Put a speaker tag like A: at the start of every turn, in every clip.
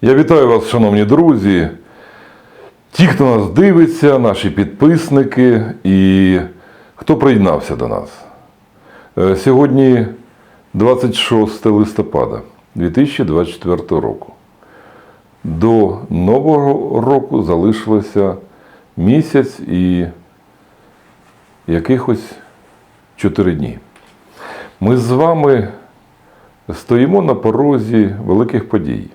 A: Я вітаю вас, шановні друзі, ті, хто нас дивиться, наші підписники і хто приєднався до нас. Е, Сьогодні 26 листопада 2024 року. До Нового року залишилося місяць і якихось 4 дні. Ми з вами стоїмо на порозі великих подій.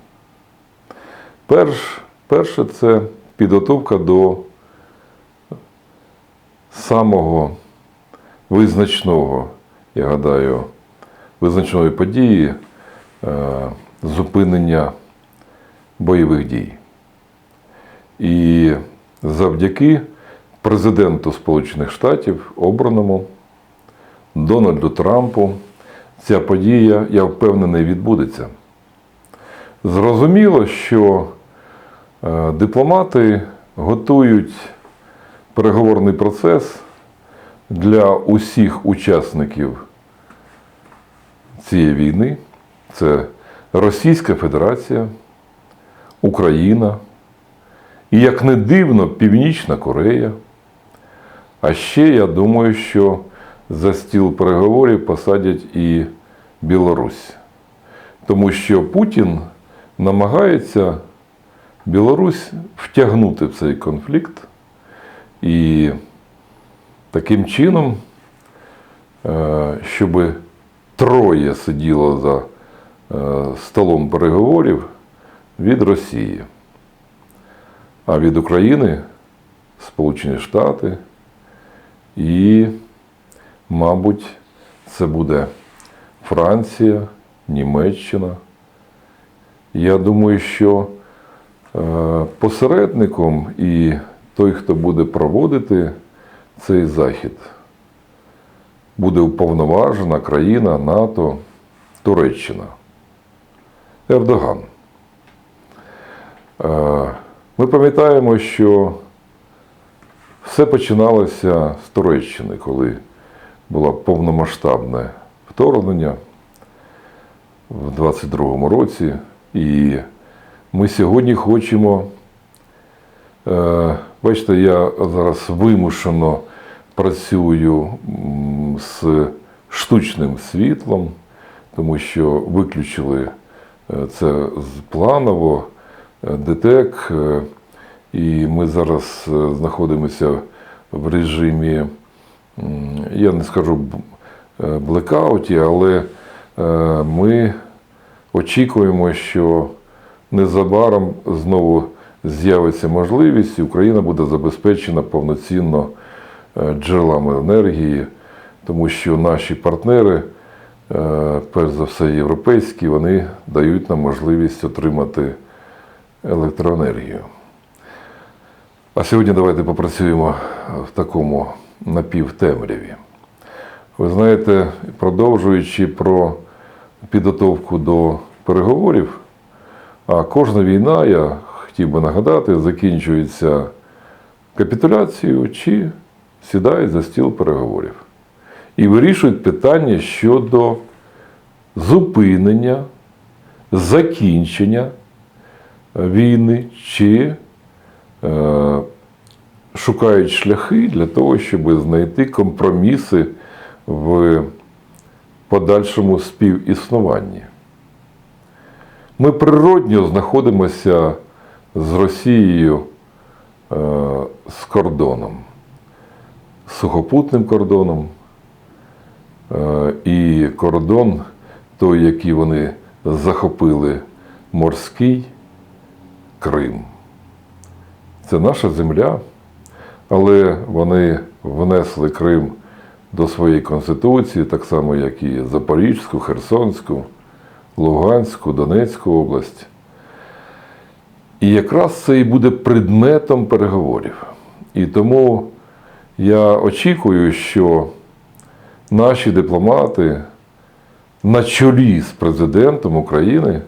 A: Перш, перше це підготовка до самого визначного, я гадаю, визначної події е, зупинення бойових дій. І завдяки президенту Сполучених Штатів, обраному Дональду Трампу, ця подія, я впевнений, відбудеться. Зрозуміло, що дипломати готують переговорний процес для усіх учасників цієї війни. Це Російська Федерація, Україна і, як не дивно, Північна Корея. А ще я думаю, що за стіл переговорів посадять і Білорусь. Тому що Путін намагається Білорусь втягнути в цей конфлікт і таким чином, е, щоб троє сиділо за е, столом переговорів від Росії, а від України Сполучені Штати і, мабуть, це буде Франція, Німеччина. Я думаю, що посередником і той, хто буде проводити цей захід, буде уповноважена країна НАТО, Туреччина, Ердоган. Е, Ми пам'ятаємо, що все починалося з Туреччини, коли було повномасштабне вторгнення в 22-му році. І ми сьогодні хочемо. е, Бачите, я зараз вимушено працюю з штучним світлом, тому що виключили е, це з планово е, ДТЕК, і ми зараз знаходимося в режимі, я не скажу блекауті, але ми очікуємо, що незабаром знову з'явиться можливість, і Україна буде забезпечена повноцінно е, джерелами енергії, тому що наші партнери, е, перш за все європейські, вони дають нам можливість отримати електроенергію. А сьогодні давайте попрацюємо в такому напівтемряві. Ви знаєте, продовжуючи про підготовку до переговорів, а кожна війна, я хотів би нагадати, закінчується капітуляцією чи сідають за стіл переговорів і вирішують питання щодо зупинення, закінчення війни чи е, шукають шляхи для того, щоб знайти компроміси в подальшому співіснуванні. Ми природньо знаходимося з Росією е, з кордоном, з сухопутним кордоном. Е, і кордон, той, який вони захопили, морський Крим. Це наша земля, але вони внесли Крим до своєї конституції, так само, як і Запорізьку, Херсонську, Луганську, Донецьку область. І якраз це і буде предметом переговорів. І тому я очікую, що наші дипломати на чолі з президентом України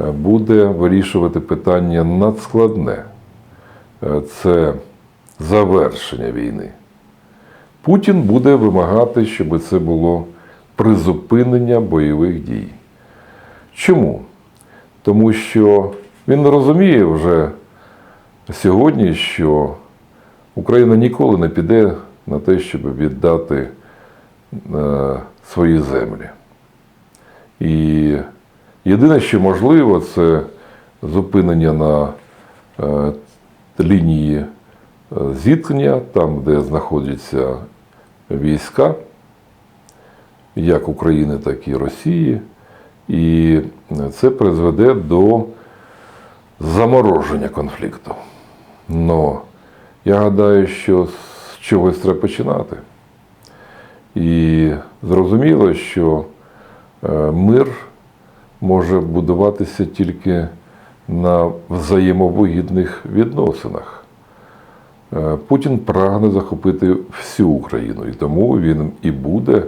A: е, буде вирішувати питання надскладне. Е, Це завершення війни. Путін буде вимагати, щоб це було призупинення бойових дій. Чому? Тому що Він розуміє вже сьогодні, що Україна ніколи не піде на те, щоб віддати е, свої землі. І єдине, що можливо, це зупинення на е, лінії е, зіткнення, там, де знаходяться війська, як України, так і Росії. І це призведе до замороження конфлікту. Но я гадаю, що з чогось треба починати. І зрозуміло, що е, мир може будуватися тільки на взаємовигідних відносинах. Е, Путін прагне захопити всю Україну, і тому він і буде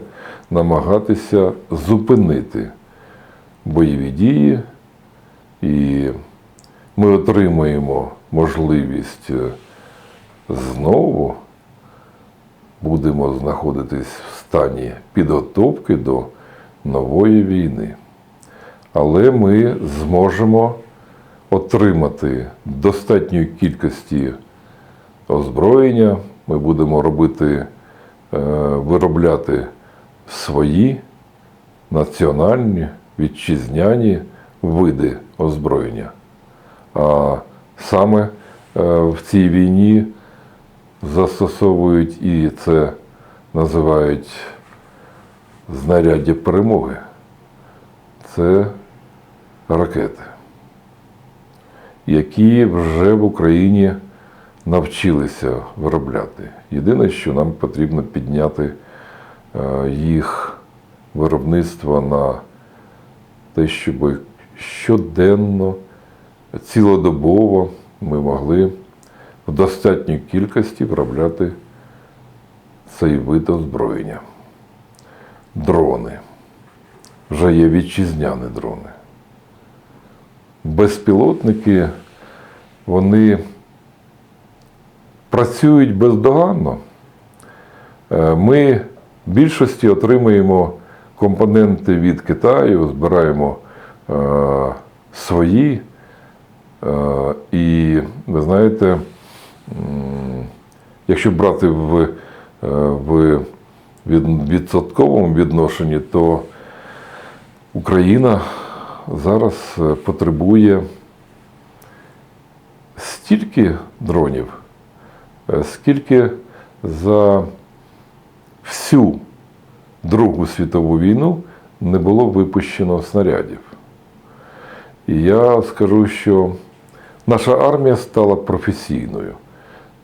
A: намагатися зупинити бойові дії, і ми отримаємо можливість е, знову будемо знаходитись в стані підготовки до нової війни. Але ми зможемо отримати достатньої кількості озброєння, ми будемо робити, е, виробляти свої національні вітчизняні види озброєння. А саме е, в цій війні застосовують і це називають знаряддя перемоги. Це ракети, які вже в Україні навчилися виробляти. Єдине, що нам потрібно підняти е, їх виробництво на те, щоб щоденно, цілодобово ми могли в достатній кількості виробляти цей вид озброєння. Дрони. Вже є вітчизняні дрони. Безпілотники, вони працюють бездоганно. Е, Ми в більшості отримуємо компоненти від Китаю, збираємо е, свої. Е, і ви знаєте, м, якщо брати в, е, в від- відсотковому відношенні, то Україна зараз е, потребує стільки дронів, е, скільки за всю Другу світову війну не було випущено снарядів. І я скажу, що наша армія стала професійною,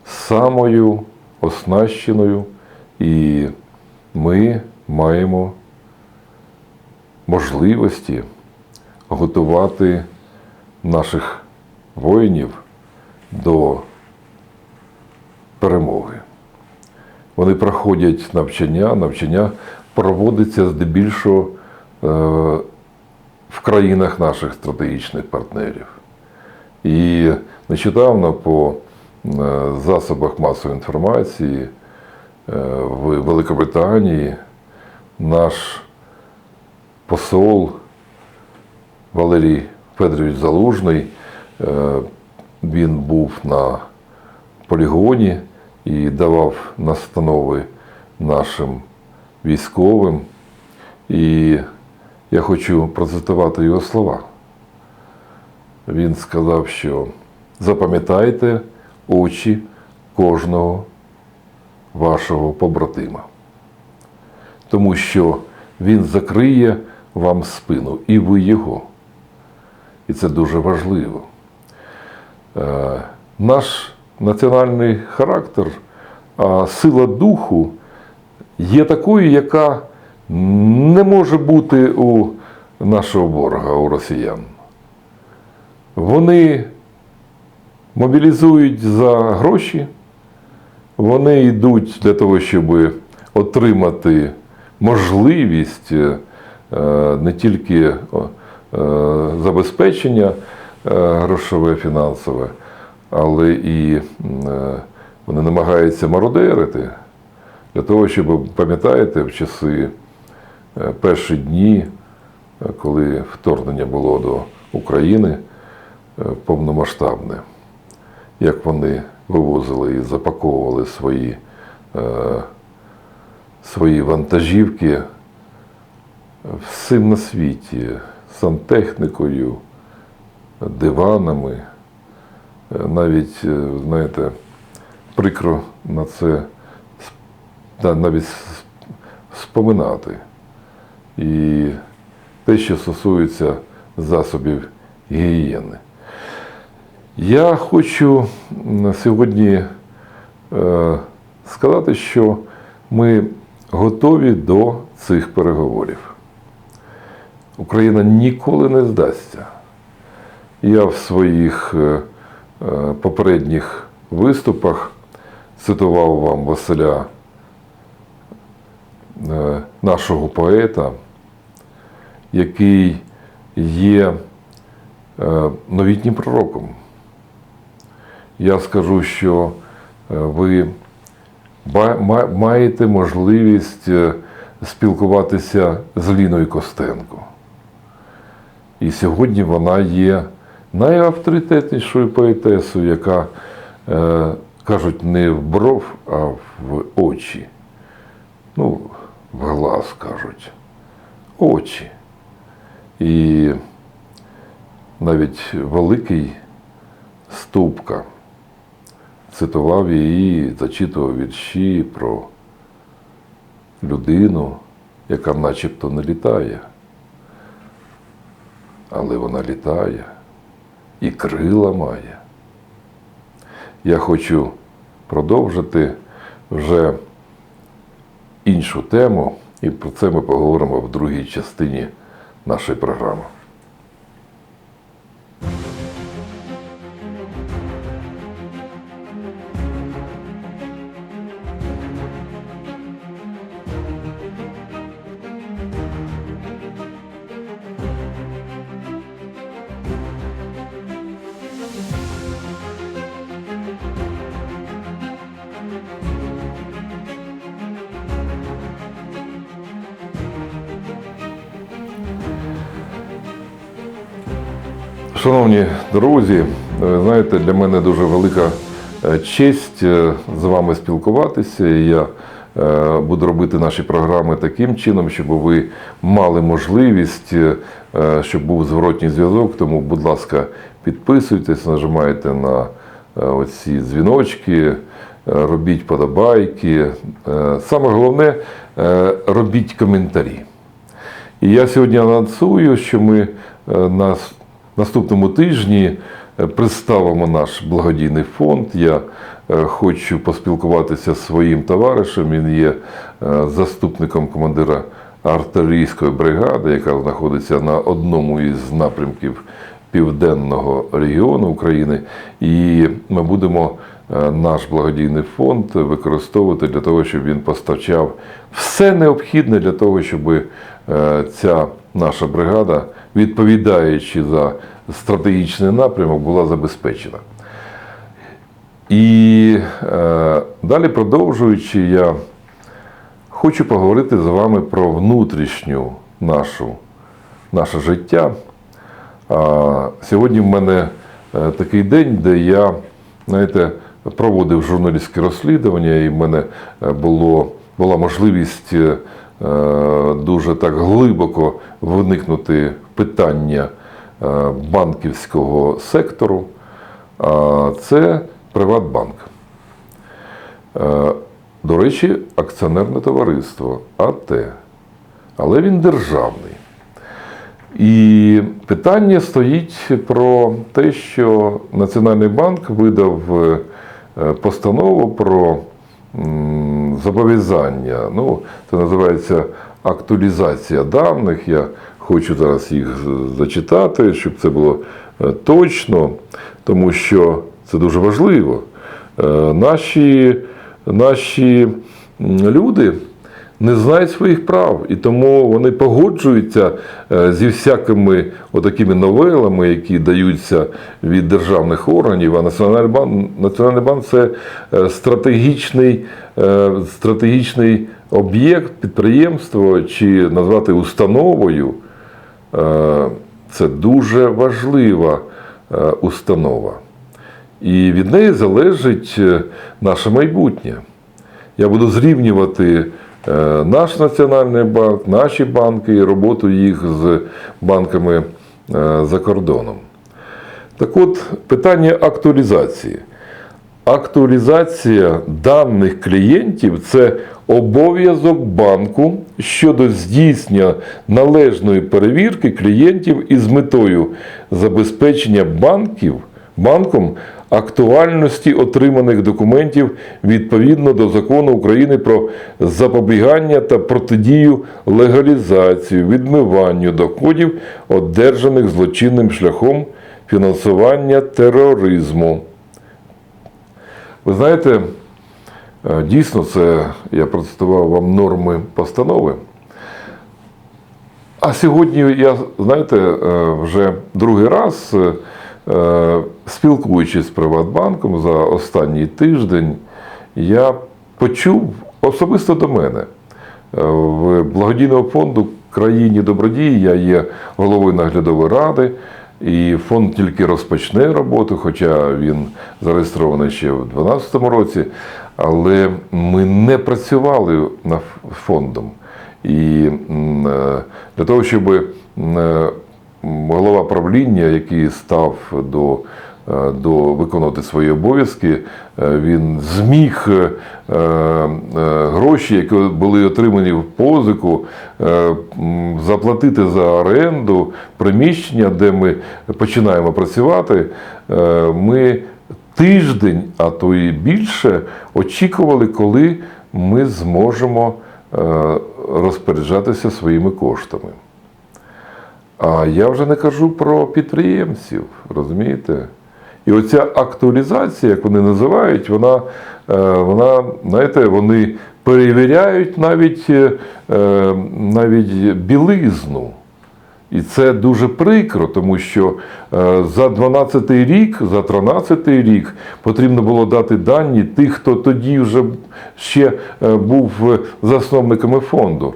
A: самою оснащеною, і ми маємо можливості готувати наших воїнів до перемоги. Вони проходять навчання, навчання проводиться здебільшого е, в країнах наших стратегічних партнерів. І нещодавно по е, засобах масової інформації е, в Великобританії наш посол Валерій Федорович Залужний, він був на полігоні і давав настанови нашим військовим. І я хочу процитувати його слова. Він сказав, що запам'ятайте очі кожного вашого побратима, тому що він закриє вам спину, і ви його. І це дуже важливо. Е, Наш національний характер, сила духу є такою, яка не може бути у нашого ворога, у росіян. Вони мобілізують за гроші, вони йдуть для того, щоб отримати можливість е, не тільки е, забезпечення е, грошове, фінансове, але і вони намагаються мародерити для того, щоб, пам'ятаєте, в часи е, перші дні, е, коли вторгнення було до України, е, повномасштабне, як вони вивозили і запаковували свої, свої вантажівки всім на світі, сантехнікою, диванами. Навіть, знаєте, прикро на це навіть споминати. І те, що стосується засобів гігієни. Я хочу сьогодні е, сказати, що ми готові до цих переговорів. Україна ніколи не здасться. Я в своїх е, е, попередніх виступах цитував вам Василя, нашого поета, який є е, новітнім пророком. Я скажу, що е, ви маєте можливість е, спілкуватися з Ліною Костенко. І сьогодні вона є найавторитетнішою поетесою, яка, е, кажуть, не в бров, а в очі. Ну, в глаз кажуть. Очі. І навіть великий Ступка цитував її, зачитував вірші про людину, яка начебто не літає. Але вона літає і крила має. Я хочу продовжити вже іншу тему, і про це ми поговоримо в другій частині нашої програми. Шановні друзі, ви знаєте, для мене дуже велика е, честь е, з вами спілкуватися. Я е, буду робити наші програми таким чином, щоб ви мали можливість, е, е, щоб був зворотній зв'язок. Тому, будь ласка, підписуйтесь, нажимайте на е, оці дзвіночки, е, робіть подобайки. Е, Саме головне, е, робіть коментарі. І я сьогодні анонсую, що ми е, на с- наступному тижні е, представимо наш благодійний фонд. Я е, хочу поспілкуватися з своїм товаришем. Він є е, заступником командира артилерійської бригади, яка знаходиться на одному із напрямків південного регіону України. І ми будемо наш благодійний фонд використовувати для того, щоб він постачав все необхідне для того, щоб ця наша бригада, відповідаючи за стратегічний напрямок, була забезпечена. І е, далі продовжуючи, я хочу поговорити з вами про внутрішню нашу, наше життя. А, сьогодні в мене е, такий день, де я, знаєте, проводив журналістське розслідування, і в мене е, було, була можливість е, е, дуже так глибоко вникнути в питання е, банківського сектору. Це Приватбанк. Е, До речі, акціонерне товариство АТ. Але він державний. І питання стоїть про те, що Національний банк видав е, постанову про зобов'язання. Ну, це називається актуалізація даних. Я хочу зараз їх зачитати, щоб це було е, точно, тому що це дуже важливо. Е, Наші, наші люди не знають своїх прав, і тому вони погоджуються е, зі всякими отакими новелами, які даються від державних органів. А Національний банк, Національний банк це е, стратегічний, е, стратегічний об'єкт, підприємство чи назвати установою. Це дуже важлива установа. І від неї залежить наше майбутнє. Я буду зрівнювати наш національний банк, наші банки і роботу їх з банками е, за кордоном. Так от, питання актуалізації. Актуалізація даних клієнтів це обов'язок банку щодо здійснення належної перевірки клієнтів із метою забезпечення банків, банком актуальності отриманих документів відповідно до закону України про запобігання та протидію легалізації, відмиванню доходів, одержаних злочинним шляхом фінансування тероризму. Ви знаєте, е, дійсно, це я процитував вам норми постанови. А сьогодні я, знаєте, е, вже другий раз, е, спілкуючись з Приватбанком за останній тиждень, я почув особисто до мене е, в благодійного фонду країні добродії. Я є головою наглядової ради. І фонд тільки розпочне роботу, хоча він зареєстрований ще в 2012 році, але ми не працювали над фондом. І е, для того, щоб е, голова правління, який став до, е, до виконувати свої обов'язки, е, він зміг е, гроші, які були отримані в позику, заплатити за оренду приміщення, де ми починаємо працювати. Ми тиждень, а то і більше, очікували, коли ми зможемо розпоряджатися своїми коштами. А я вже не кажу про підприємців, розумієте? І оця актуалізація, як вони називають, вона, е, вона знаєте, вони перевіряють навіть, е, навіть білизну. І це дуже прикро, тому що е, за 12 рік, за 13 рік потрібно було дати дані тих, хто тоді вже ще був засновниками фонду.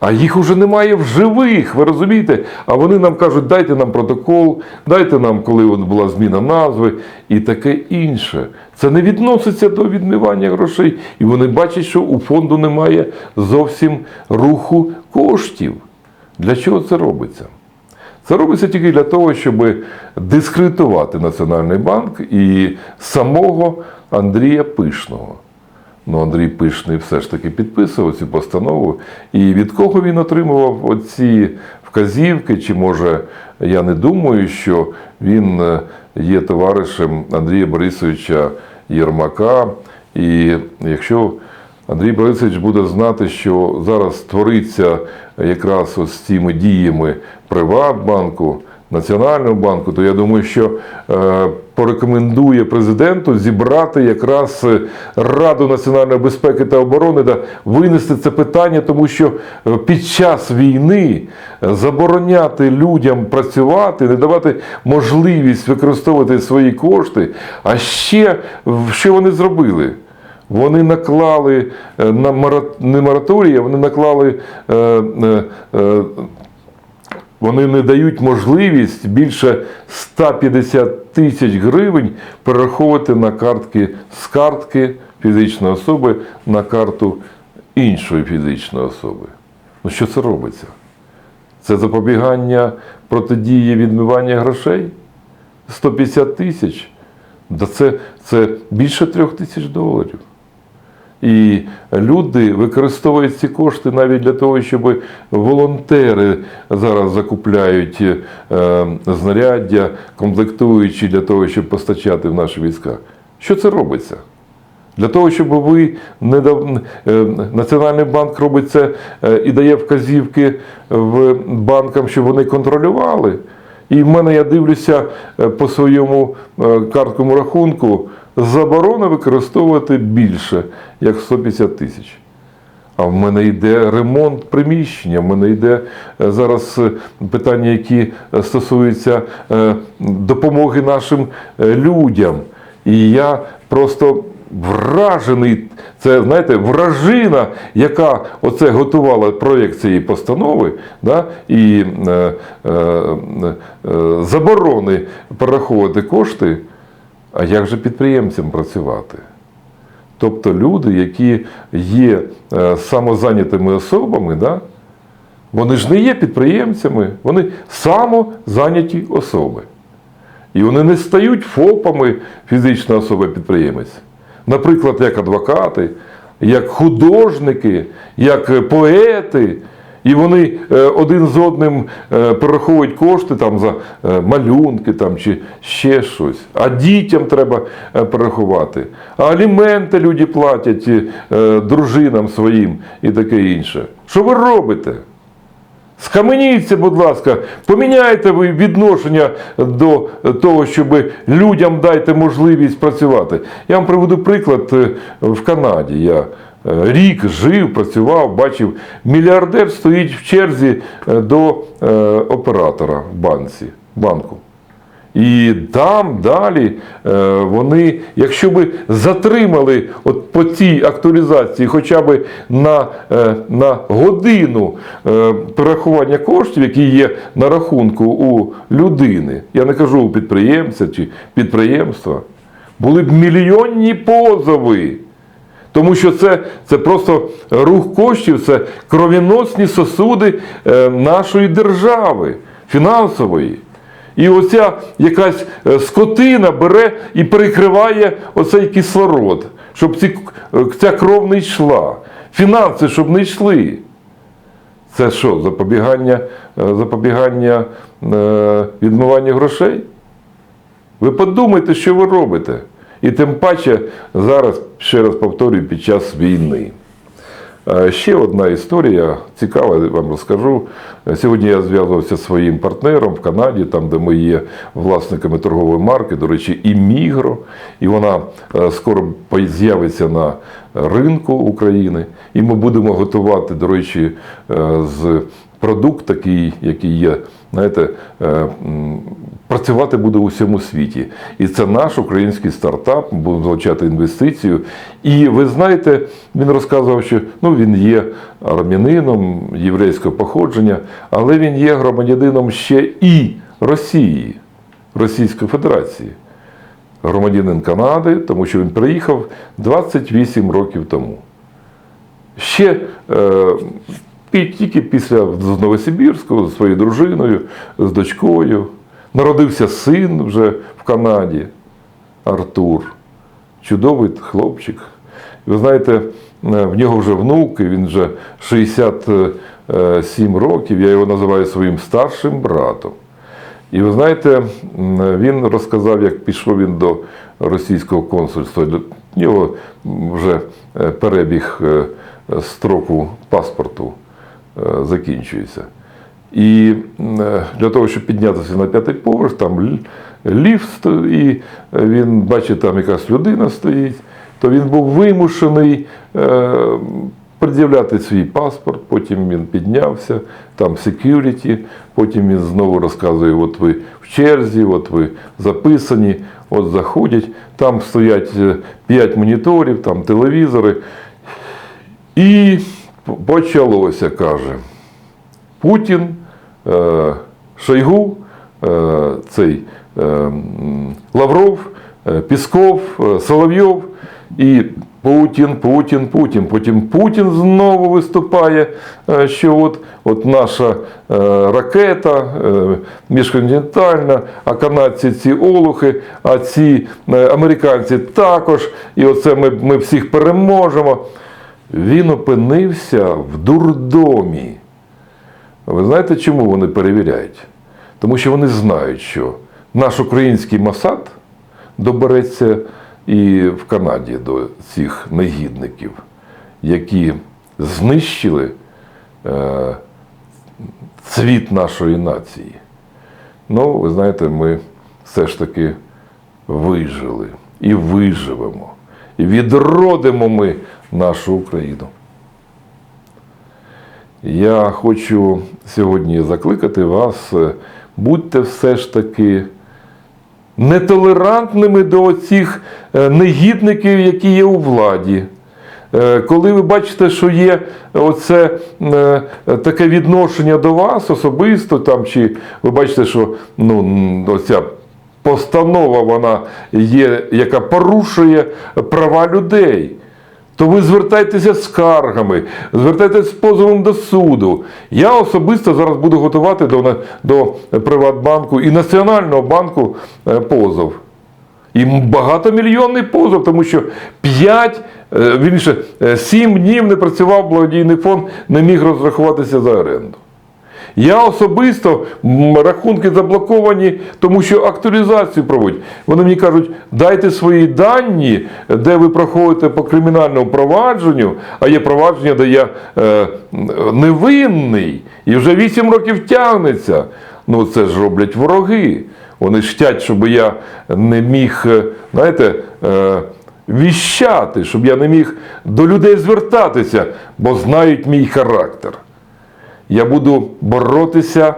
A: А їх уже немає в живих, ви розумієте? А вони нам кажуть, дайте нам протокол, дайте нам, коли була зміна назви і таке інше. Це не відноситься до відмивання грошей. І вони бачать, що у фонду немає зовсім руху коштів. Для чого це робиться? Це робиться тільки для того, щоб дискредитувати Національний банк і самого Андрія Пишного. Ну, Андрій Пишний все ж таки підписував цю постанову. І від кого він отримував оці вказівки? Чи може я не думаю, що він е, є товаришем Андрія Борисовича Єрмака. І якщо Андрій Борисович буде знати, що зараз твориться якраз ось з цими діями Приватбанку, Національного банку, то я думаю, що е, порекомендує президенту зібрати якраз е, Раду національної безпеки та оборони та винести це питання, тому що е, під час війни забороняти людям працювати, не давати можливість використовувати свої кошти. А ще що вони зробили? Вони наклали на а вони наклали. Вони не дають можливість більше 150 тисяч гривень перераховувати на картки з картки фізичної особи на карту іншої фізичної особи. Ну що це робиться? Це запобігання протидії відмивання грошей? 150 тисяч? Да це, це більше трьох тисяч доларів. І люди використовують ці кошти навіть для того, щоб волонтери зараз закупляють е, знаряддя, комплектуючі для того, щоб постачати в наші війська. Що це робиться? Для того, щоб ви не дав... е, Національний банк робить це е, і дає вказівки в банкам, щоб вони контролювали. І в мене я дивлюся по своєму карткому рахунку заборона використовувати більше, як 150 тисяч. А в мене йде ремонт приміщення, в мене йде е, зараз е, питання, які е, стосуються допомоги нашим людям. І я просто вражений, це знаєте, вражина, яка оце готувала проєкт цієї постанови, да, і е, е, е, заборони перераховувати кошти. А як же підприємцям працювати? Тобто люди, які є е, самозайнятими особами, да, вони ж не є підприємцями, вони самозайняті особи. І вони не стають ФОПами фізична особа-підприємець. Наприклад, як адвокати, як художники, як поети. І вони е, один з одним е, перераховують кошти там, за е, малюнки там, чи ще щось. А дітям треба перерахувати. А аліменти люди платять дружинам своїм і таке інше. Що ви робите? Схаменіться, будь ласка, поміняйте ви відношення до того, щоб людям дайте можливість працювати. Я вам приведу приклад в Канаді. Я рік жив, працював, бачив, мільярдер стоїть в черзі е, до е, оператора в банці, банку. І там далі е, вони, якщо би затримали от по цій актуалізації хоча б на, е, на годину е, перерахування коштів, які є на рахунку у людини, я не кажу у підприємця чи підприємства, були б мільйонні позови. Тому що це, це просто рух коштів, це кровіносні сосуди е, нашої держави, фінансової. І оця якась е, скотина бере і перекриває оцей кислород, щоб ці, е, ця кров не йшла. Фінанси, щоб не йшли. Це що, запобігання, запобігання відмивання грошей? Ви подумайте, що ви робите. І тим паче зараз, ще раз повторюю, під час війни. Е, Ще одна історія цікава, я вам розкажу. Сьогодні я зв'язувався зі своїм партнером в Канаді, там, де ми є власниками торгової марки, до речі, і Мігро. І вона е, скоро з'явиться на ринку України. І ми будемо готувати, до речі, е, з продукт такий, який є, знаєте, працювати буде у всьому світі. І це наш український стартап, ми будемо залучати інвестицію. І ви знаєте, він розказував, що ну, він є армянином єврейського походження, але він є громадянином ще і Росії, Російської Федерації. Громадянин Канади, тому що він приїхав 28 років тому. Ще е, тільки після з Новосибірського зі своєю дружиною, з дочкою. Народився син вже в Канаді, Артур. Чудовий хлопчик. Ви знаєте, е, в нього вже внук, і він вже 67 років, я його називаю своїм старшим братом. І ви знаєте, він розказав, як пішов він до російського консульства. До нього вже е, перебіг е, строку паспорту закінчується. І е, для того, щоб піднятися на п'ятий поверх, там ліфт, і він бачить, там якась людина стоїть, то він був вимушений е, пред'являти свій паспорт, потім він піднявся, там security, потім він знову розказує, от ви в черзі, от ви записані, от заходять, там стоять 5 моніторів, там телевізори. І почалося, каже. Путін, е, Шойгу, е, цей е, Лавров, е, Пісков, е, Соловйов і Путін, Путін, Путін. Потім Путін знову виступає, е, що от, от наша е, ракета е, міжконтинентальна, а канадці ці олухи, а ці е, американці також. І оце ми, ми всіх переможемо. Він опинився в дурдомі. Ви знаєте, чому вони перевіряють? Тому що вони знають, що наш український Масад добереться і в Канаді до цих негідників, які знищили е, цвіт нашої нації. Ну, ви знаєте, ми все ж таки вижили і виживемо. І відродимо ми нашу Україну. Я хочу сьогодні закликати вас, е, будьте все ж таки нетолерантними до цих е, негідників, які є у владі. Е, Коли ви бачите, що є оце таке відношення до вас особисто, там, чи ви бачите, що ну, оця постанова вона є, яка порушує права людей, то ви звертайтеся з скаргами, звертайтеся з позовом до суду. Я особисто зараз буду готувати до, до Приватбанку і Національного банку е, позов. І багатомільйонний позов, тому що 5, вірніше, 7 днів не працював благодійний фонд, не міг розрахуватися за оренду. Я особисто рахунки заблоковані, тому що актуалізацію проводять. Вони мені кажуть, дайте свої дані, де ви проходите по кримінальному провадженню, а є провадження, де я е, невинний і вже 8 років тягнеться. Ну це ж роблять вороги. Вони штять, щоб я не міг, е, знаєте, е, віщати, щоб я не міг до людей звертатися, бо знають мій характер. Я буду боротися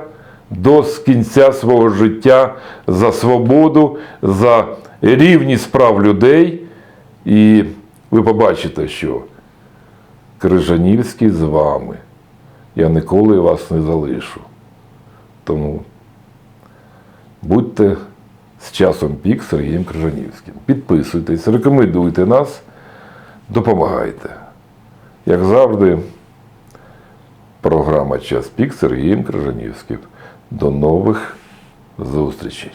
A: до кінця свого життя за свободу, за рівність прав людей. І ви побачите, що Крижанівський з вами. Я ніколи вас не залишу. Тому будьте з часом пік Сергієм Крижанівським. Підписуйтесь, рекомендуйте нас, допомагайте. Як завжди, програма Час пік Сергієм Крижанівським. До нових зустрічей.